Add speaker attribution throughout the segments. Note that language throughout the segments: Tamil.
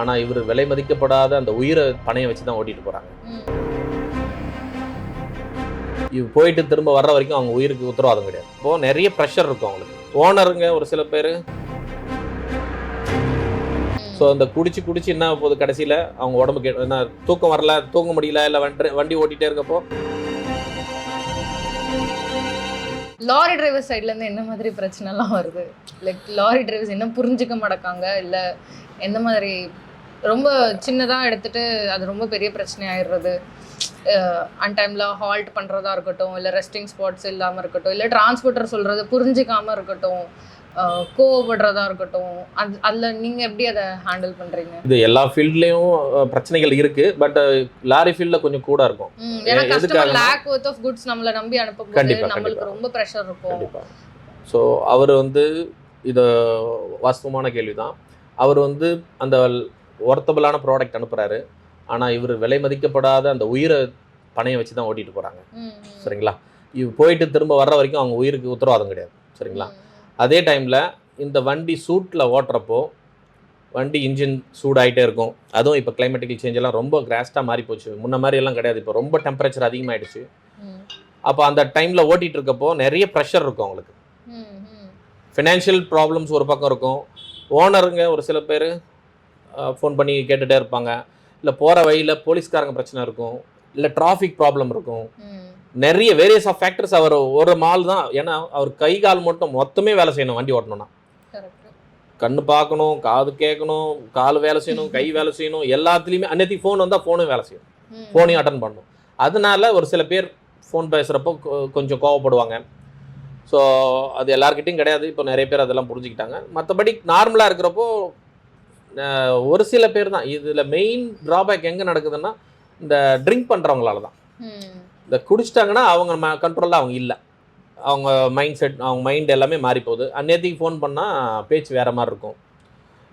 Speaker 1: ஆனால் இவர் விலை மதிக்கப்படாத அந்த உயிரை பணையை வச்சு தான் ஓட்டிட்டு போகிறாங்க இவ் போயிட்டு திரும்ப வர்ற வரைக்கும் அவங்க உயிருக்கு உத்தரவாதம் கிடையாது. இப்போ நிறைய ப்ரெஷர் இருக்கும் அவங்களுக்கு. ஓனருங்க ஒரு சில பேர். ஸோ அந்த குடிச்சு குடிச்சு என்ன போகுது கடைசியில்? அவங்க உடம்புக்கு என்ன தூக்கம் வரல தூங்க முடியல இல்லை வண்டி வண்டி ஓட்டிகிட்டே இருக்கப்போ?
Speaker 2: லாரி டிரைவர் சைட்ல இருந்து என்ன மாதிரி பிரச்சனை எல்லாம் வருது? லைக் லாரி டிரைவர்ஸ் என்ன புரிஞ்சுக்க மாட்டாங்க இல்ல எந்த மாதிரி ரொம்ப சின்னதா எடுத்துட்டு அது ரொம்ப பெரிய பிரச்சனை ஆயிடுறது அன் டைம்ல ஹால்ட் பண்றதா இருக்கட்டும் இல்ல ரெஸ்டிங் ஸ்பாட்ஸ் இல்லாம இருக்கட்டும் இல்ல டிரான்ஸ்போர்ட்டர் சொல்றது புரிஞ்சுக்காம இருக்கட்டும் கோவப்படுறதா இருக்கட்டும் அது அதுல நீங்க எப்படி அதை ஹேண்டில் பண்றீங்க?
Speaker 1: இது எல்லா ஃபீல்ட்லேயும் பிரச்சனைகள் இருக்குது பட் லாரி ஃபீல்டில் கொஞ்சம் கூட இருக்கும்.
Speaker 2: ஏன்னா customer lakh worth of goods நம்மள நம்பி அனுப்பும்போது நம்மளுக்கு. ரொம்ப ப்ரெஷர் இருக்கும்.
Speaker 1: ஸோ அவர் வந்து இது வாஸ்தவமான கேள்வி தான் அவர் வந்து அந்த ஒர்த்தபிளான ப்ராடக்ட் அனுப்புகிறாரு ஆனால் இவர் விலை மதிக்கப்படாத அந்த உயிரை பணையம் வச்சு தான் ஓட்டிட்டு போகிறாங்க. சரிங்களா? இவ போயிட்டு திரும்ப வர்ற வரைக்கும் அவங்க உயிருக்கு உத்தரவாதம் கிடையாது. சரிங்களா? அதே டைமில் இந்த வண்டி சூட்டில் ஓட்டுறப்போ வண்டி இன்ஜின் சூடாயிட்டே இருக்கும். அதுவும் இப்போ கிளைமேட்டிக்கல் சேஞ்ச் எல்லாம் ரொம்ப கிராஸ்டாக மாறி போச்சு. முன்ன மாதிரி எல்லாம் கிடையாது. இப்போ ரொம்ப டெம்பரேச்சர் அதிகமாயிடுச்சு.
Speaker 2: ம்,
Speaker 1: அப்போ அந்த டைமில் ஓட்டிகிட்டு இருக்கப்போ நிறைய ப்ரெஷர் இருக்கும் அவங்களுக்கு. ஃபினான்ஷியல் ப்ராப்ளம்ஸ் ஒரு பக்கம் இருக்கும். ஓனருங்க ஒரு சில பேர் ஃபோன் பண்ணி கேட்டுகிட்டே இருப்பாங்க. இல்லை போகிற வழியில் போலீஸ்காரங்க பிரச்சனை இருக்கும். இல்லை டிராஃபிக் ப்ராப்ளம் இருக்கும். நிறைய வேரியஸ் ஆஃப் ஃபேக்டர்ஸ் அவர் ஒரு மால் தான். ஏன்னா அவர் கை கால் மட்டும் மொத்தமே வேலை செய்யணும் வண்டி ஓட்டணும்னா. கண்ணு பார்க்கணும் காது கேட்கணும் கால் வேலை செய்யணும் கை வேலை செய்யணும் எல்லாத்துலேயுமே அன்னைக்கு ஃபோன் வந்தால் ஃபோனும் வேலை செய்யும்.
Speaker 2: ம்.
Speaker 1: ஃபோனையும் அட்டன் பண்ணணும் அதனால ஒரு சில பேர் ஃபோன் பேசுகிறப்போ கொஞ்சம் கோவப்படுவாங்க. ஸோ அது எல்லாருக்கிட்டையும் கிடையாது. இப்போ நிறைய பேர் அதெல்லாம் புரிஞ்சுக்கிட்டாங்க. மற்றபடி நார்மலாக இருக்கிறப்போ ஒரு சில பேர் தான். இதில் மெயின் ட்ராபேக் எங்கே நடக்குதுன்னா இந்த ட்ரிங்க் பண்ணுறவங்களால தான். இந்த குடிச்சிட்டாங்கன்னா அவங்க ம கண்ட்ரோலில் அவங்க இல்லை. அவங்க மைண்ட் செட் அவங்க மைண்ட் எல்லாமே மாறி போகுது அந்நேரத்துக்கு ஃபோன் பண்ணால் பேச்சு வேறு மாதிரி இருக்கும்.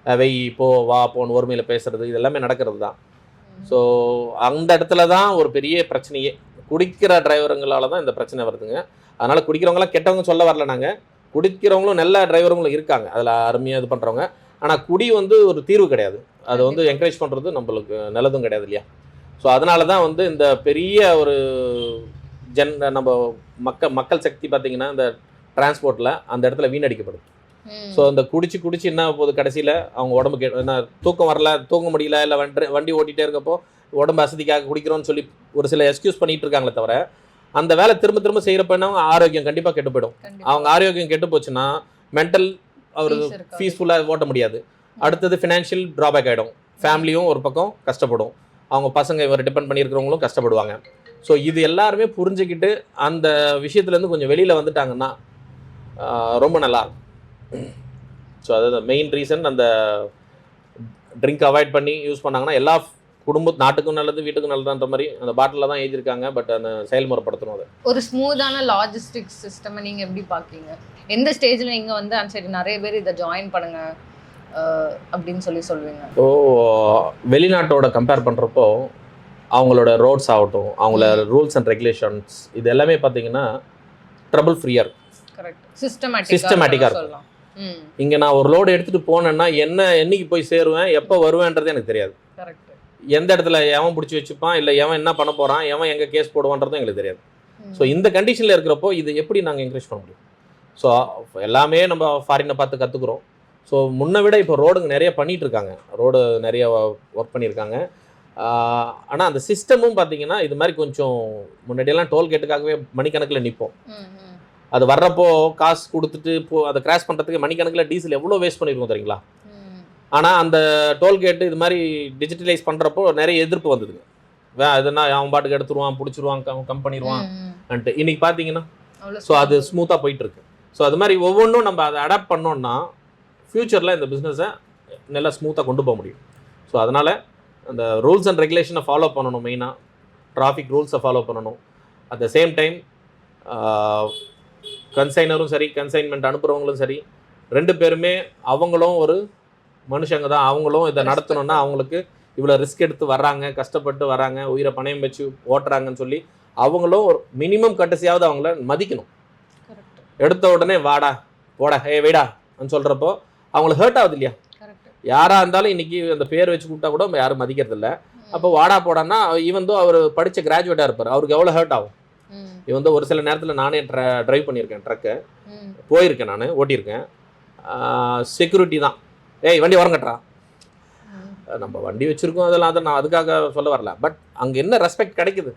Speaker 1: வெய் போ வா போன்னு ஒருமையில் பேசுறது இது எல்லாமே நடக்கிறது தான் ஸோ அந்த இடத்துல தான் ஒரு பெரிய பிரச்சனையே. குடிக்கிற டிரைவருங்களால தான் இந்த பிரச்சனை வருதுங்க. அதனால் குடிக்கிறவங்களாம் கெட்டவங்க சொல்ல வரல நாங்கள் குடிக்கிறவங்களும் நல்ல டிரைவருங்களும் இருக்காங்க. அதில் அருமையாக இது பண்ணுறவங்க ஆனால் குடி வந்து ஒரு தீர்வு கிடையாது. அதை வந்து என்கரேஜ் பண்ணுறது நம்மளுக்கு நல்லதும் கிடையாது இல்லையா? ஸோ அதனால தான் வந்து இந்த பெரிய ஒரு ஜன் நம்ம மக்கள் மக்கள் சக்தி பார்த்தீங்கன்னா இந்த டிரான்ஸ்போர்ட்டில் அந்த இடத்துல வீணடிக்கப்படுது.
Speaker 2: ம்.
Speaker 1: ஸோ அந்த குடிச்சு குடிச்சு என்ன போகுது கடைசியில்? அவங்க உடம்புக்கு என்ன தூக்கம் வரல தூங்க முடியல இல்லை வண்டி வண்டி ஓட்டிகிட்டே இருக்கப்போ உடம்பு அசதிக்காக குடிக்கிறோம்னு சொல்லி ஒரு சில எக்ஸ்கியூஸ் பண்ணிட்டு இருக்காங்களே தவிர அந்த வேலை திரும்ப திரும்ப செய்கிறப்ப என்ன அவங்க ஆரோக்கியம் கண்டிப்பாக கெட்டு போயிடும். அவங்க ஆரோக்கியம் கெட்டு போச்சுன்னா மென்டல் அவர்
Speaker 2: Peace இருக்காது.
Speaker 1: பீஸ்ஃபுல்லாக ஓட்ட முடியாது. அடுத்தது ஃபினான்ஷியல் ட்ராபேக் ஆகிடும் ஃபேமிலியும் ஒரு பக்கம் கஷ்டப்படும். அவங்க பசங்க இவர் டிபெண்ட் பண்ணியிருக்கிறவங்களும் கஷ்டப்படுவாங்க. ஸோ இது எல்லாருமே புரிஞ்சுக்கிட்டு அந்த விஷயத்துலேருந்து கொஞ்சம் வெளியில் வந்துட்டாங்கன்னா ரொம்ப நல்லா ஸோ அது மெயின் ரீசன் அந்த ட்ரிங்க் அவாய்ட் பண்ணி யூஸ் பண்ணாங்கன்னா எல்லா குடும்ப நாட்டுக்கும் நல்லது வீட்டுக்கும் நல்லதுன்ற மாதிரி அந்த பாட்டிலில் தான் எழுதியிருக்காங்க பட் அந்த செயல்முறைப்படுத்தணும் அதை.
Speaker 2: ஒரு ஸ்மூத்தான லாஜிஸ்டிக்ஸ் சிஸ்டம் நீங்க எப்படி பாக்கீங்க? எந்த ஸ்டேஜ்ல நீங்க வந்து "ஆ, சரி நிறைய பேர் இதை ஜாயின் பண்ணுங்க அப்படின்னு சொல்லி சொல்லுவீங்க.
Speaker 1: ஸோ வெளிநாட்டோட கம்பேர் பண்ணுறப்போ அவங்களோட ரோட்ஸ் ஆகட்டும் அவங்கள ரூல்ஸ் அண்ட் ரெகுலேஷன்ஸ் இது எல்லாமே பார்த்தீங்கன்னா ட்ரபிள் ஃப்ரீயாக இருக்கும்.
Speaker 2: சொல்லலாம். ம்.
Speaker 1: இங்கே நான் ஒரு லோடு எடுத்துகிட்டு போனேன்னா என்ன என்னைக்கு போய் சேருவேன் எப்போ வருவேன்றது எனக்கு தெரியாது.
Speaker 2: கரெக்ட்
Speaker 1: எந்த இடத்துல எவன் பிடிச்சி வச்சுப்பான் இல்லை எவன் என்ன பண்ண போகிறான் எவன் எங்கே கேஸ் போடுவான்றதும் எங்களுக்கு தெரியாது. ஸோ இந்த கண்டிஷனில் இருக்கிறப்போ இது எப்படி நாங்கள் என்கரேஜ் பண்ண முடியும்? ஸோ எல்லாமே நம்ம ஃபாரினை பார்த்து கற்றுக்குறோம் ஸோ முன்னை விட இப்போ ரோடுங்க நிறைய பண்ணிட்டு இருக்காங்க. ரோடு நிறைய ஒர்க் பண்ணியிருக்காங்க ஆனால் அந்த சிஸ்டமும் பார்த்தீங்கன்னா இது மாதிரி கொஞ்சம் முன்னாடியெல்லாம் டோல்கேட்டுக்காகவே மணிக்கணக்கில் நிற்போம் அது வர்றப்போ காசு கொடுத்துட்டு போ அதை கிராஸ் பண்ணுறதுக்கு மணிக்கணக்கில் டீசல் எவ்வளோ வேஸ்ட் பண்ணியிருக்கோம் தெரியுங்களா? ஆனால் அந்த டோல்கேட்டு இது மாதிரி டிஜிட்டலைஸ் பண்ணுறப்போ நிறைய எதிர்ப்பு வந்ததுங்க வே அதுனா அவன் பாட்டுக்கு எடுத்துருவான் பிடிச்சிருவான் கம் கம் பண்ணிடுவான் அன்ட்டு இன்னைக்கு பார்த்தீங்கன்னா ஸோ அது ஸ்மூத்தாக போயிட்டு இருக்கு ஸோ அது மாதிரி ஒவ்வொன்றும் நம்ம அதை அடாப்ட் பண்ணோம்னா ஃப்யூச்சரில் இந்த பிஸ்னஸை நல்லா ஸ்மூத்தாக கொண்டு போக முடியும். ஸோ அதனால் அந்த ரூல்ஸ் அண்ட் ரெகுலேஷனை ஃபாலோ பண்ணணும் மெயினாக டிராஃபிக் ரூல்ஸை ஃபாலோ பண்ணணும். அட் த சேம் டைம் கன்சைனரும் சரி கன்சைன்மெண்ட் அனுப்புகிறவங்களும் சரி ரெண்டு பேருமே அவங்களும் ஒரு மனுஷங்க தான் அவங்களும் இதை. நடத்தணும்னா அவங்களுக்கு இவ்வளோ ரிஸ்க் எடுத்து வர்றாங்க கஷ்டப்பட்டு வராங்க உயிரை பணயம் வச்சு ஓட்டுறாங்கன்னு சொல்லி அவங்களும் ஒரு மினிமம் கட்டசியாவது அவங்கள மதிக்கணும். எடுத்த உடனே வாடா போடா ஏ வைடா சொல்கிறப்போ அவங்களுக்கு ஹர்ட் ஆகுது இல்லையா? யாராக இருந்தாலும் இன்னைக்கு அந்த பேர் வச்சு கூப்பிட்டா கூட யாரும் மதிக்கிறது இல்ல. அப்போ வாடா போடான்னா ஈவன் தோ அவர் படித்த கிராஜுவேட்டாக இருப்பார் அவருக்கு எவ்வளோ ஹர்ட் ஆகும்? இவன் வந்து ஒரு சில நேரத்தில் நானே ட்ர ட்ரைவ் பண்ணியிருக்கேன் ட்ரக்கை போயிருக்கேன் நான் ஓட்டியிருக்கேன். செக்யூரிட்டி தான். ஏய் வண்டி வரங்கட்டா
Speaker 2: ம்.
Speaker 1: நம்ம வண்டி வச்சுருக்கோம் அதெல்லாம் அதை நான் அதுக்காக சொல்ல வரல. பட் அங்கே என்ன ரெஸ்பெக்ட் கிடைக்குது?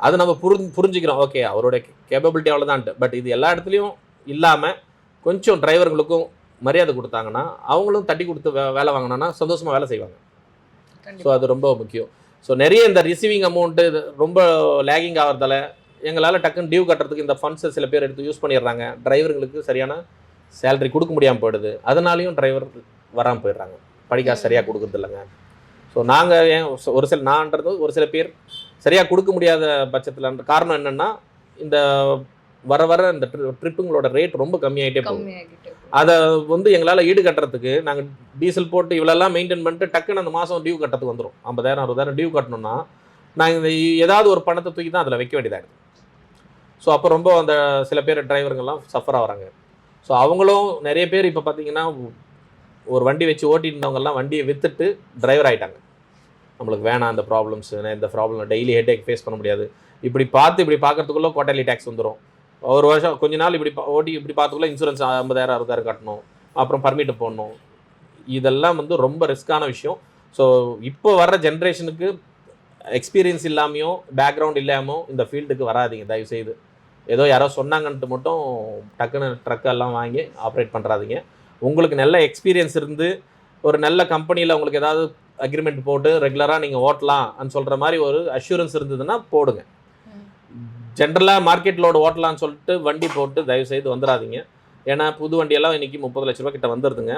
Speaker 1: அது நம்ம புரிஞ்சு புரிஞ்சுக்கிறோம். ஓகே அவரோட கேப்பபிலிட்டி அவ்வளோதான்ட்டு பட் இது எல்லா இடத்துலையும் இல்லாமல் கொஞ்சம் டிரைவர்களுக்கும் மரியாதை கொடுத்தாங்கன்னா அவங்களும் தட்டி கொடுத்து வே வேலை வாங்கினா சந்தோஷமாக வேலை செய்வாங்க. ஸோ. அது ரொம்ப முக்கியம். ஸோ நிறைய இந்த ரிசீவிங் அமௌண்ட்டு ரொம்ப லேகிங் ஆகிறதால எங்களால் டக்குன்னு டியூ கட்டுறதுக்கு இந்த ஃபண்ட்ஸை சில பேர் எடுத்து யூஸ் பண்ணிடுறாங்க. டிரைவர்களுக்கு சரியான சேலரி கொடுக்க முடியாமல் போயிடுது. அதனாலையும் டிரைவர் வராமல் போயிடுறாங்க. படிக்காசு சரியாக கொடுக்குறது இல்லைங்க. ஸோ நாங்கள் ஏன் ஒரு சில நான்றது ஒரு சில பேர் சரியாக கொடுக்க முடியாத பட்சத்தில் காரணம் என்னென்னா இந்த வர வர இந்த ட்ரிப்புங்களோட ரேட் ரொம்ப
Speaker 2: கம்மியாகிட்டு இருக்கு.
Speaker 1: அதை வந்து எங்களால் ஈடு கட்டுறதுக்கு நாங்கள் டீசல் போட்டு இவ்வளோலாம் மெயின்டைன் பண்ணிட்டு டக்குன்னு அந்த மாதம் டியூ கட்டுறதுக்கு வந்துடும் ஐம்பதாயிரம் அறுபதாயிரம் டியூ கட்டணும்னா நாங்கள் இந்த ஏதாவது ஒரு பணத்தை தூக்கி தான் அதில் வைக்க வேண்டியதாக இருக்குது ஸோ அப்போ ரொம்ப அந்த சில பேர் டிரைவருங்கெல்லாம் சஃபர் ஆகுறாங்க. ஸோ அவங்களும் நிறைய பேர் இப்போ பார்த்தீங்கன்னா ஒரு வண்டி வச்சு ஓட்டிட்டு இருந்தவங்கெல்லாம் வண்டியை விற்றுட்டு டிரைவர் ஆகிட்டாங்க நம்மளுக்கு வேணாம் அந்த ப்ராப்ளம்ஸ் இந்த ப்ராப்ளம் டெய்லி ஹெட் ஃபேஸ் பண்ண முடியாது. இப்படி பார்த்து இப்படி பார்க்கறதுக்குள்ளே குவார்டர்லி டேக்ஸ் வந்துடும் ஒரு வருஷம் கொஞ்ச நாள் இப்படி பா- ஓட்டி இப்படி பார்த்துக்குள்ள இன்சூரன்ஸ் ஐம்பதாயிரம் அறுபதாயிரம் கட்டணும். அப்புறம் பர்மிட் போடணும். இதெல்லாம் வந்து ரொம்ப ரிஸ்க்கான விஷயம். ஸோ இப்போ வர்ற ஜென்ரேஷனுக்கு எக்ஸ்பீரியன்ஸ் இல்லாமையும் பேக்ரவுண்ட் இல்லாமல் இந்த ஃபீல்டுக்கு வராதீங்க. தயவு செய்து ஏதோ யாரோ சொன்னாங்கன்ட்டு மட்டும் டக்குன்னு ட்ரக்கெல்லாம் வாங்கி ஆப்ரேட் பண்ணுறாதீங்க உங்களுக்கு நல்ல எக்ஸ்பீரியன்ஸ் இருந்து ஒரு நல்ல கம்பெனியில் உங்களுக்கு ஏதாவது அக்ரிமெண்ட் போட்டு ரெகுலராக நீங்கள் ஓட்டலாம்னு சொல்கிற மாதிரி ஒரு அஷூரன்ஸ் இருந்ததுன்னா போடுங்க. ஜென்ரலாக மார்க்கெட் லோடு ஓட்டலாம்னு சொல்லிட்டு வண்டி போட்டு தயவு செய்து வந்துடாதீங்க ஏன்னா புது வண்டியெல்லாம் இன்றைக்கி முப்பது லட்ச ரூபா கிட்ட வந்துடுதுங்க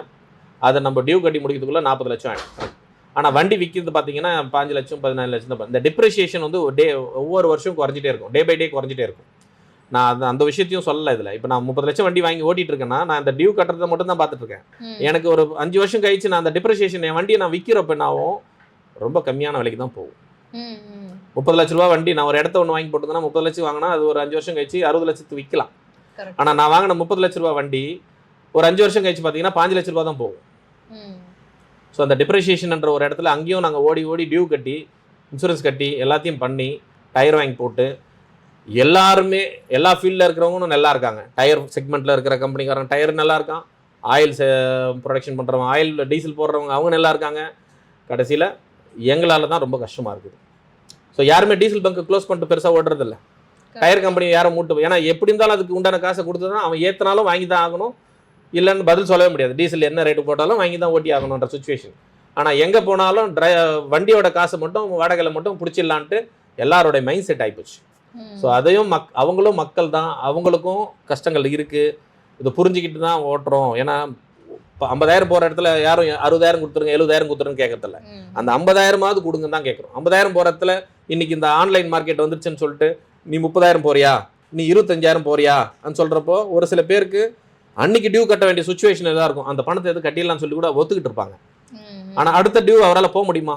Speaker 1: அதை நம்ம டியூ கட்டி முடிக்கிறதுக்குள்ளே நாற்பது லட்சம் ஆகிடும் ஆனால் வண்டி விற்கிறது பார்த்தீங்கன்னா பாஞ்சு லட்சம் பதினாலு லட்சம் தான். இந்த டிப்ரிஷியேஷன் வந்து டே ஒவ்வொரு வருஷம் குறைஞ்சிட்டே இருக்கும். டே பை டே குறைஞ்சிட்டே இருக்கும். நான் அந்த அந்த விஷயத்தையும் சொல்லலை இதில் இப்போ நான் முப்பது லட்சம் வண்டி வாங்கி ஓட்டிட்டு இருக்கேன்னா நான் இந்த டியூ கட்டுறதை மட்டும் தான் பார்த்துட்டு இருக்கேன். எனக்கு ஒரு அஞ்சு வருஷம் கழிச்சு நான் அந்த டிப்ரிஷியேஷன் என் வண்டியை நான் விற்கிறப்ப என்னாகும் ரொம்ப கம்மியான விலைக்கு தான் போகும். முப்பது லட்ச ரூபா வண்டி நான் ஒரு இடத்த ஒன்று வாங்கி போட்டுருந்தேன்னா முப்பது லட்சம் வாங்கினா அது ஒரு அஞ்சு வருஷம் கழிச்சு அறுபது லட்சத்துக்கு விற்கலாம். ஆனால் நான் வாங்கின முப்பது லட்ச ரூபா வண்டி ஒரு அஞ்சு வருஷம் கழிச்சு பார்த்தீங்கன்னா பாஞ்சு லட்ச ரூபா தான் போகும். ஸோ அந்த டிப்ரிஷியேஷன்ன்ற ஒரு இடத்துல அங்கேயும் நாங்கள் ஓடி ஓடி டியூ கட்டி இன்சூரன்ஸ் கட்டி எல்லாத்தையும் பண்ணி டயர் வாங்கி போட்டு எல்லாருமே எல்லா ஃபீல்டில் இருக்கிறவங்களும் நல்லா இருக்காங்க. டயர் செக்மெண்ட்டில் இருக்கிற கம்பெனிக்காரங்க டயர் நல்லா இருக்கான். ஆயில் ப்ரொடக்ஷன் பண்ணுறவங்க ஆயில் டீசல் போடுறவங்க அவங்க நல்லா இருக்காங்க. கடைசியில் எங்களால் தான் ரொம்ப கஷ்டமாக இருக்குது. ஸோ யாருமே டீசல் பங்க் க்ளோஸ் பண்ணிட்டு பெருசாக ஓடுறதில்ல. டயர் கம்பெனி யாரும் மூட்டு ஏன்னா எப்படி இருந்தாலும் அதுக்கு உண்டான காசை கொடுத்து தான் அவன் ஏற்றினாலும் வாங்கி தான் ஆகணும். இல்லைன்னு பதில் சொல்லவே முடியாது. டீசல் என்ன ரேட்டு போட்டாலும் வாங்கி தான் ஓட்டி ஆகணுன்ற சுச்சுவேஷன் ஆனால் எங்கே போனாலும் ட்ரை வண்டியோட காசை மட்டும் வாடகையில் மட்டும் பிடிச்சிடலான்ட்டு எல்லாரோட மைண்ட் செட் ஆகிப்போச்சு. ஸோ அதையும் மக் அவங்களும் மக்கள் தான். அவங்களுக்கும் கஷ்டங்கள் இருக்குது இதை புரிஞ்சுக்கிட்டு தான் ஓட்டுறோம். ஏன்னா இப்போ ஐம்பதாயிரம் போகிற இடத்துல யாரும் அறுபதாயிரம் கொடுத்துருங்க எழுபதாயிரம் கொடுத்துருங்க கேட்கறதில்ல. அந்த ஐம்பதாயிரமாவது கொடுங்க தான் கேட்குறோம் ஐம்பதாயிரம் போகிறதுல இன்னைக்கு இந்த ஆன்லைன் மார்க்கெட் வந்துருச்சுன்னு சொல்லிட்டு நீ முப்பதாயிரம் போறியா? நீ இருபத்தஞ்சாயிரம் போறியான்னு சொல்கிறப்போ ஒரு சில பேருக்கு அன்னைக்கு டியூ கட்ட வேண்டிய சுச்சுவேஷன் எதாக இருக்கும் அந்த பணத்தை எது கட்டிடலாம்னு சொல்லி கூட ஒத்துக்கிட்டு இருப்பாங்க. ஆனால் அடுத்த டியூ அவரால் போக முடியுமா?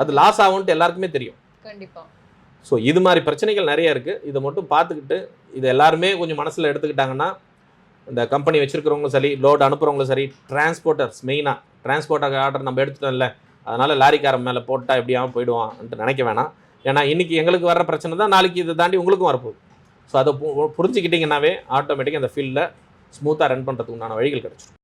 Speaker 1: அது லாஸ் ஆகும்ன்ட்டு எல்லாருக்குமே தெரியும்.
Speaker 2: கண்டிப்பா.
Speaker 1: ஸோ இது மாதிரி பிரச்சனைகள் நிறைய இருக்குது இதை மட்டும் பார்த்துக்கிட்டு இதை எல்லாருமே கொஞ்சம் மனசில் எடுத்துக்கிட்டாங்கன்னா இந்த கம்பெனி வச்சுருக்கிறவங்களும் சரி லோடு அனுப்புகிறவங்களும் சரி டிரான்ஸ்போர்ட்டர்ஸ் மெயினாக டிரான்ஸ்போர்ட்டர் ஆர்டர் நம்ம எடுத்துட்டோம்ல அதனால் லாரிக்காரன் மேலே போட்டால் எப்படியாவது போயிடுவான்ட்டு நினைக்க வேணாம். ஏன்னா இன்றைக்கி எங்களுக்கு வர்ற பிரச்சனை தான் நாளைக்கு இதை தாண்டி உங்களுக்கும் வரப்போகுது. ஸோ அதை பு- புரிஞ்சுக்கிட்டிங்கன்னாவே ஆட்டோமேட்டிக்காக அந்த ஃபீல்டில் ஸ்மூத்தாக ரன் பண்ணுறதுக்கு உண்டான வழிகள் கிடச்சிடும்.